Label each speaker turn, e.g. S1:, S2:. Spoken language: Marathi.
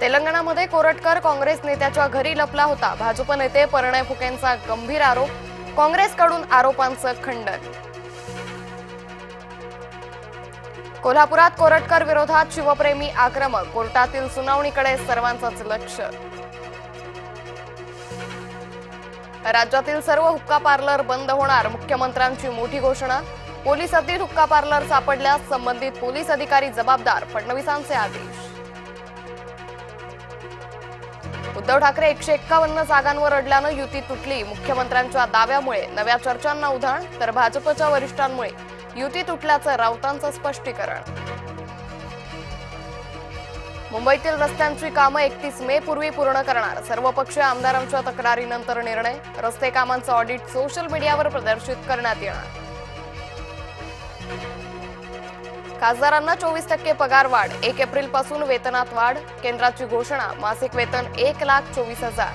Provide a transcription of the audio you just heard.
S1: तेलंगणामध्ये कोरटकर काँग्रेस नेत्याच्या घरी लपला होता. भाजप नेते परिणय फुकेंचा गंभीर आरोप काँग्रेसकडून आरोपांचं खंडन. कोल्हापुरात कोरटकर विरोधात शिवप्रेमी आक्रमक कोर्टातील सुनावणीकडे सर्वांचंच लक्ष. राज्यातील सर्व हुक्का पार्लर बंद होणार मुख्यमंत्र्यांची मोठी घोषणा. पोलिसातील हुक्का पार्लर सापडल्यास संबंधित पोलीस अधिकारी जबाबदार फडणवीसांचे आदेश. उद्धव ठाकरे एकशे एक्कावन्न जागांवर अडल्यानं युती तुटली. मुख्यमंत्र्यांच्या दाव्यामुळे नव्या चर्चांना उधाण तर भाजपच्या वरिष्ठांमुळे. युती तुटल्याचं राऊतांचं स्पष्टीकरण. मुंबईतील रस्त्यांची कामं एकतीस मे पूर्वी पूर्ण करणार. सर्वपक्षीय आमदारांच्या तक्रारीनंतर निर्णय. रस्ते कामांचं ऑडिट सोशल मीडियावर प्रदर्शित करण्यात येणार. खासदारांना चोवीस टक्के पगार वाढ. एक एप्रिलपासून वेतनात वाढ. केंद्राची घोषणा. मासिक वेतन एक लाख चोवीस हजार.